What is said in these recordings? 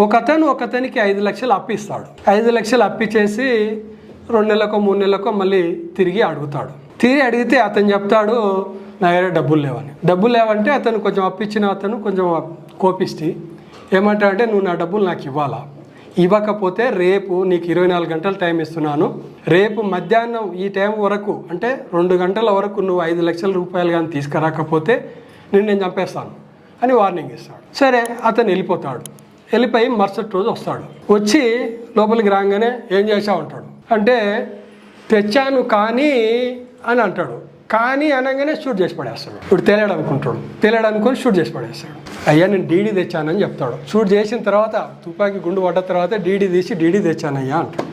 ఒక అతను ఐదు లక్షలు అప్పిస్తాడు. ఐదు లక్షలు అప్పిచ్చేసి రెండు నెలలకో మూడు నెలలకో మళ్ళీ తిరిగి అడుగుతాడు. తిరిగి అడిగితే అతను చెప్తాడు నా దగ్గర డబ్బులు లేవని. డబ్బులు లేవంటే అతను కొంచెం అప్పిచ్చిన అతను కొంచెం కోపిస్తే ఏమంటాడంటే నువ్వు నా డబ్బులు నాకు ఇవ్వాలా? ఇవ్వకపోతే రేపు నీకు ఇరవై నాలుగు గంటలు టైం ఇస్తున్నాను. రేపు మధ్యాహ్నం ఈ టైం వరకు అంటే రెండు గంటల వరకు నువ్వు ఐదు లక్షల రూపాయలు కానీ తీసుకురాకపోతే నేను నేను చంపేస్తాను. అని వార్నింగ్ ఇస్తాడు. సరే అతను వెళ్ళిపోతాడు. వెళ్ళిపోయి మరుసటి రోజు వస్తాడు. వచ్చి లోపలికి రాగానే ఏం చేసావు అంటాడు. అంటే తెచ్చాను కానీ అని అంటాడు. కానీ అనగానే షూట్ చేసి పడేస్తాడు. ఇప్పుడు తేలాడు అనుకుంటాడు. తేలాడు అనుకుని షూట్ చేసి పడేస్తాడు. అయ్యా నేను డీడీ తెచ్చానని చెప్తాడు. షూట్ చేసిన తర్వాత తుపాకీ గుండు పడ్డ తర్వాత డీడీ తీసి డీడీ తెచ్చానయ్యా అంటాడు.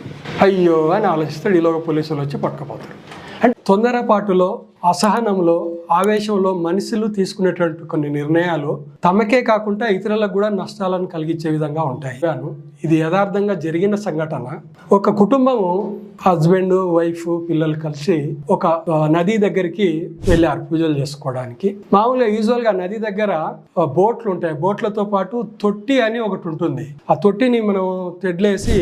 అయ్యో అని ఆలోచిస్తాడు. ఈలోగా పోలీసులు వచ్చి పట్టుకుపోతాడు అంటే తొందరపాటులో అసహనంలో ఆవేశంలో మనుషులు తీసుకునేటువంటి కొన్ని నిర్ణయాలు తమకే కాకుండా ఇతరులకు కూడా నష్టాలను కలిగించే విధంగా ఉంటాయి. గాను ఇది యథార్థంగా జరిగిన సంఘటన. ఒక కుటుంబము హస్బెండ్ వైఫ్ పిల్లలు కలిసి ఒక నది దగ్గరికి వెళ్ళారు పూజలు చేసుకోవడానికి. మామూలుగా యూజువల్గా నది దగ్గర బోట్లు ఉంటాయి. బోట్లతో పాటు తొట్టి అని ఒకటి ఉంటుంది. ఆ తొట్టిని మనం తెడ్లేసి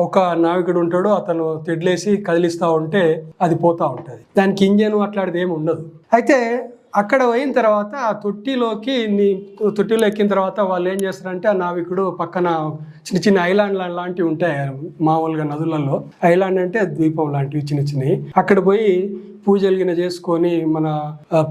ఒక నావికుడు ఉంటాడు అతను తెడ్లేసి కదిలిస్తూ ఉంటే అది పోతూ ఉంటుంది. దానికి ఇంజన్ అట్లాంటిది ఏమి ఉండదు. అయితే అక్కడ పోయిన తర్వాత ఆ తొట్టిలోకి నీ తొట్టిలో ఎక్కిన తర్వాత వాళ్ళు ఏం చేస్తారంటే ఆ నావికుడు పక్కన చిన్న చిన్న ఐలాండ్ లాంటివి ఉంటాయి మామూలుగా నదులలో. ఐలాండ్ అంటే ద్వీపం లాంటివి చిన్న చిన్నవి. అక్కడ పోయి పూజలు గిన చేసుకొని మన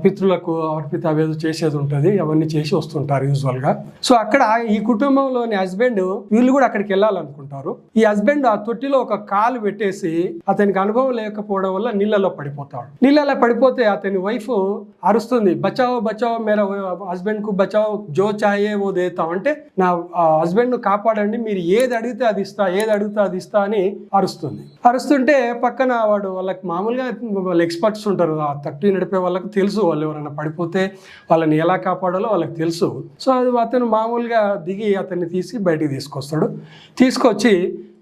పితృలకు అర్పిత అవేదో చేసేది ఉంటుంది అవన్నీ చేసి వస్తుంటారు యూజువల్గా. సో అక్కడ ఈ కుటుంబంలోని హస్బెండ్ వీళ్ళు కూడా అక్కడికి వెళ్ళాలనుకుంటారు. ఈ హస్బెండ్ ఆ తొట్టిలో ఒక కాలు పెట్టేసి అతనికి అనుభవం లేకపోవడం వల్ల నీళ్ళలో పడిపోతాడు. నీళ్ళలో పడిపోతే అతని వైఫ్ వస్తుంది. బచావో బచావో మేర హస్బెండ్కు బచావో జో చాయే ఓ దేతాం అంటే నా హస్బెండ్ను కాపాడండి మీరు ఏది అడిగితే అది ఇస్తా ఏది అడిగితే అది ఇస్తా అని అరుస్తుంది. అరుస్తుంటే పక్కన వాడు వాళ్ళకి మామూలుగా వాళ్ళు ఎక్స్పర్ట్స్ ఉంటారు ఆ తట్టు నడిపే వాళ్ళకి తెలుసు వాళ్ళు ఎవరైనా పడిపోతే వాళ్ళని ఎలా కాపాడాలో వాళ్ళకి తెలుసు. సో అది అతను మామూలుగా దిగి అతన్ని తీసి బయటికి తీసుకొస్తాడు. తీసుకొచ్చి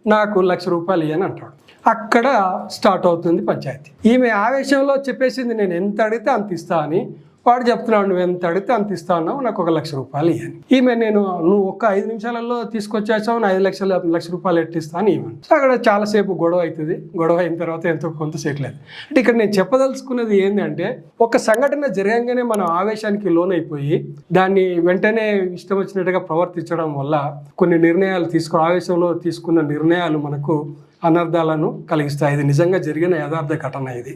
నాకు లక్ష రూపాయలు ఇవ్వని అంటాడు. అక్కడ స్టార్ట్ అవుతుంది పంచాయతీ. ఈమె ఆవేశంలో చెప్పేసింది నేను ఎంత అడిగితే అంత ఇస్తా అని వాడు చెప్తున్నాడు నువ్వు ఎంత అడిగితే అంత ఇస్తా అన్నావు నాకు ఒక లక్ష రూపాయలు ఇవ్వను ఈమె నేను నువ్వు ఒక్క ఐదు నిమిషాలలో తీసుకొచ్చేసావు నా ఐదు లక్షల లక్ష రూపాయలు ఎట్టిస్తాను ఇవ్వను. సో అక్కడ చాలాసేపు గొడవ అవుతుంది గొడవ అయిన తర్వాత ఎంతో కొంత లేదు. అంటే ఇక్కడ నేను చెప్పదలుచుకున్నది ఏంటంటే ఒక సంఘటన జరగంగానే మనం ఆవేశానికి లోనైపోయి దాన్ని వెంటనే ఇష్టం వచ్చినట్టుగా ప్రవర్తించడం వల్ల కొన్ని నిర్ణయాలు తీసుకో ఆవేశంలో తీసుకున్న నిర్ణయాలు మనకు అనర్థాలను కలిగిస్తాయి. ఇది నిజంగా జరిగిన యథార్థ ఘటన ఇది.